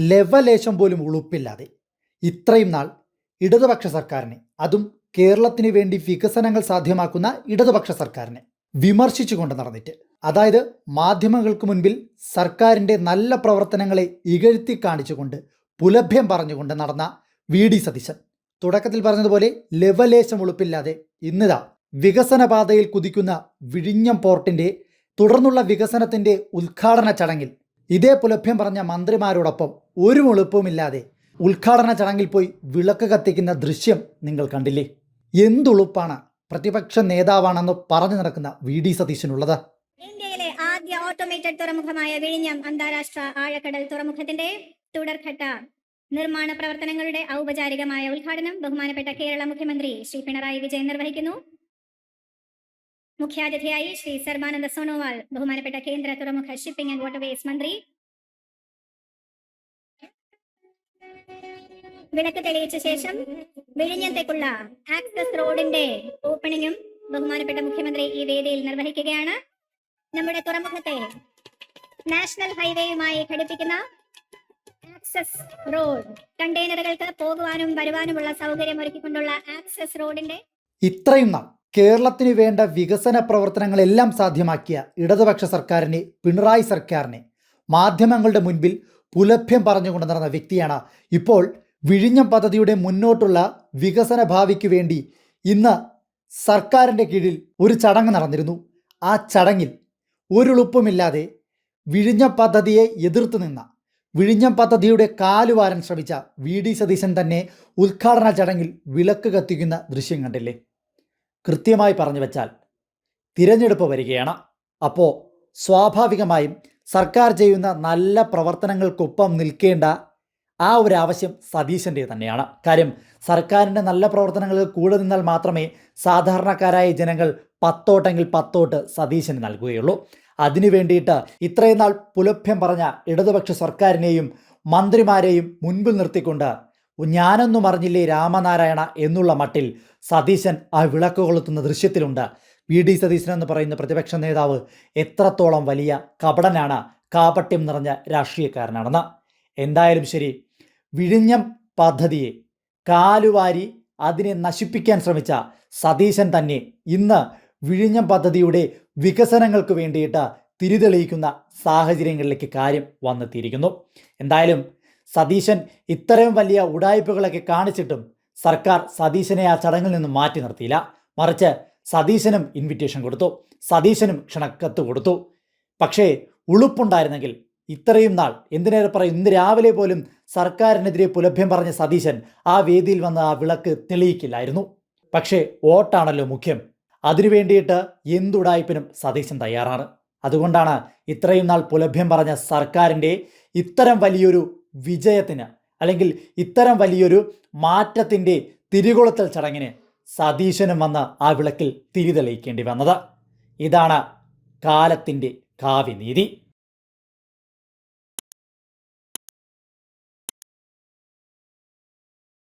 ലവലേശം പോലും ഉളുപ്പില്ലാതെ ഇത്രയും നാൾ ഇടതുപക്ഷ സർക്കാരിനെ അതും കേരളത്തിന് വേണ്ടി വികസനങ്ങൾ സാധ്യമാക്കുന്ന ഇടതുപക്ഷ സർക്കാരിനെ വിമർശിച്ചുകൊണ്ട് നടന്നിട്ട് അതായത് മാധ്യമങ്ങൾക്ക് മുൻപിൽ സർക്കാരിന്റെ നല്ല പ്രവർത്തനങ്ങളെ ഇകഴ്ത്തി കാണിച്ചുകൊണ്ട് പുലഭ്യം പറഞ്ഞുകൊണ്ട് നടന്ന വി. ഡി. സതീശൻ. തുടക്കത്തിൽ പറഞ്ഞതുപോലെ ലെവലേശം ഉളുപ്പില്ലാതെ ഇന്നിതാ വികസന പാതയിൽ കുതിക്കുന്ന വിഴിഞ്ഞം പോർട്ടിന്റെ തുടർന്നുള്ള വികസനത്തിന്റെ ഉദ്ഘാടന ചടങ്ങിൽ ഇതേ പുലഭ്യം പറഞ്ഞ മന്ത്രിമാരോടൊപ്പം ഒരു മുളുപ്പുമില്ലാതെ ഉദ്ഘാടന ചടങ്ങിൽ പോയി വിളക്ക് കത്തിക്കുന്ന ദൃശ്യം നിങ്ങൾ കണ്ടില്ലേ? എന്തുളുപ്പാണ് പ്രതിപക്ഷ നേതാവാണെന്ന് പറഞ്ഞു നടക്കുന്ന വി ഡി സതീശനുള്ളത്. ഇന്ത്യയിലെ ആദ്യ ഓട്ടോമേറ്റഡ് തുറമുഖമായ വിഴിഞ്ഞം അന്താരാഷ്ട്ര ആഴക്കടൽ തുറമുഖത്തിന്റെ തുടർഘട്ട നിർമ്മാണ പ്രവർത്തനങ്ങളുടെ ഔപചാരികമായ ഉദ്ഘാടനം ബഹുമാനപ്പെട്ട കേരള മുഖ്യമന്ത്രി ശ്രീ പിണറായി വിജയൻ നിർവഹിക്കുന്നു. മുഖ്യാതിഥിയായി ശ്രീ സർബാനന്ദ സോണോവാൾ ബഹുമാനപ്പെട്ട കേന്ദ്ര തുറമുഖ ഷിപ്പിംഗ് ആൻഡ് വാട്ടർവേസ് മന്ത്രി. വിളക്ക് തെളിയിച്ച ശേഷം വിഴിഞ്ഞത്തേക്കുള്ള ആക്സസ് റോഡിന്റെ ഓപ്പണിംഗും ബഹുമാനപ്പെട്ട മുഖ്യമന്ത്രി ഈ വേദിയിൽ നിർവഹിക്കുകയാണ്. നമ്മുടെ തുറമുഖത്തെ നാഷണൽ ഹൈവേയുമായി ഘടിപ്പിക്കുന്ന ആക്സസ് റോഡ് കണ്ടെയ്നറുകൾക്ക് പോകുവാനും വരുവാനുമുള്ള സൗകര്യം ഒരുക്കിക്കൊണ്ടുള്ള ആക്സസ് റോഡിന്റെ ഇത്രയും നാൾ കേരളത്തിന് വേണ്ട വികസന പ്രവർത്തനങ്ങളെല്ലാം സാധ്യമാക്കിയ ഇടതുപക്ഷ സർക്കാരിനെ പിണറായി സർക്കാരിനെ മാധ്യമങ്ങളുടെ മുൻപിൽ പുലഭ്യം പറഞ്ഞുകൊണ്ട് നടന്ന വ്യക്തിയാണ് ഇപ്പോൾ വിഴിഞ്ഞം പദ്ധതിയുടെ മുന്നോട്ടുള്ള വികസന ഭാവിക്ക് വേണ്ടി ഇന്ന് സർക്കാരിന്റെ കീഴിൽ ഒരു ചടങ്ങ് നടന്നിരുന്നു. ആ ചടങ്ങിൽ ഒരുളുപ്പുമില്ലാതെ വിഴിഞ്ഞം പദ്ധതിയെ എതിർത്ത് നിന്ന വിഴിഞ്ഞം പദ്ധതിയുടെ കാലുവാരാൻ ശ്രമിച്ച വി ഡി സതീശൻ തന്നെ ഉദ്ഘാടന ചടങ്ങിൽ വിളക്ക് കത്തിക്കുന്ന ദൃശ്യം കണ്ടില്ലേ? കൃത്യമായി പറഞ്ഞു വെച്ചാൽ തിരഞ്ഞെടുപ്പ് വരികയാണ്. അപ്പോൾ സ്വാഭാവികമായും സർക്കാർ ചെയ്യുന്ന നല്ല പ്രവർത്തനങ്ങൾക്കൊപ്പം നിൽക്കേണ്ട ആ ഒരു ആവശ്യം സതീശന്റെ തന്നെയാണ്. കാര്യം സർക്കാരിന്റെ നല്ല പ്രവർത്തനങ്ങൾക്ക് കൂടെ നിന്നാൽ മാത്രമേ സാധാരണക്കാരായ ജനങ്ങൾ പത്തോട്ടെങ്കിൽ പത്തോട്ട് സതീശന് നൽകുകയുള്ളൂ. അതിനു വേണ്ടിയിട്ട് ഇത്രയും നാൾ പുലഭ്യം പറഞ്ഞ ഇടതുപക്ഷ സർക്കാരിനെയും മന്ത്രിമാരെയും മുൻപിൽ നിർത്തിക്കൊണ്ട് ഞാനൊന്നും അറിഞ്ഞില്ലേ രാമനാരായണ എന്നുള്ള മട്ടിൽ സതീശൻ ആ വിളക്ക് കൊളുത്തുന്ന ദൃശ്യത്തിലുണ്ട്. വി. ഡി. സതീശൻ എന്ന് പറയുന്ന പ്രതിപക്ഷ നേതാവ് എത്രത്തോളം വലിയ കപടനാണ് കാപട്യം നിറഞ്ഞ രാഷ്ട്രീയക്കാരനാണെന്ന്. എന്തായാലും ശരി വിഴിഞ്ഞം പദ്ധതിയെ കാലുവാരി അതിനെ നശിപ്പിക്കാൻ ശ്രമിച്ച സതീശൻ തന്നെ ഇന്ന് വിഴിഞ്ഞം പദ്ധതിയുടെ വികസനങ്ങൾക്ക് വേണ്ടിയിട്ട് തിരിതെളിയിക്കുന്ന സാഹചര്യങ്ങളിലേക്ക് കാര്യം വന്നെത്തിയിരിക്കുന്നു. എന്തായാലും സതീശൻ ഇത്രയും വലിയ ഉടായ്പകളൊക്കെ കാണിച്ചിട്ടും സർക്കാർ സതീശനെ ആ ചടങ്ങിൽ നിന്ന് മാറ്റി നിർത്തിയില്ല. മറിച്ച് സതീശനും ഇൻവിറ്റേഷൻ കൊടുത്തു. സതീശനും ക്ഷണക്കത്ത് കൊടുത്തു. പക്ഷേ ഉളുപ്പുണ്ടായിരുന്നെങ്കിൽ ഇത്രയും നാൾ എന്തിനേറെ പറയും? ഇന്ന് രാവിലെ പോലും സർക്കാരിനെതിരെ പുലഭ്യം പറഞ്ഞ സതീശൻ ആ വേദിയിൽ വന്ന് ആ വിളക്ക് തെളിയിക്കില്ലായിരുന്നു. പക്ഷേ വോട്ടാണല്ലോ മുഖ്യം. അതിനു വേണ്ടിയിട്ട് എന്തുടായ്പിനും സതീശൻ തയ്യാറാണ്. അതുകൊണ്ടാണ് ഇത്രയും നാൾ പുലഭ്യം പറഞ്ഞ സർക്കാരിന്റെ ഇത്തരം വലിയൊരു വിജയത്തിന് അല്ലെങ്കിൽ ഇത്തരം വലിയൊരു മാറ്റത്തിന്റെ തിരികൊളുത്തൽ ചടങ്ങിന് സതീശനും വന്ന് ആ വിളക്കിൽ തിരി തെളിയിക്കേണ്ടി വന്നത്. ഇതാണ് കാലത്തിന്റെ കാവ്യനീതി.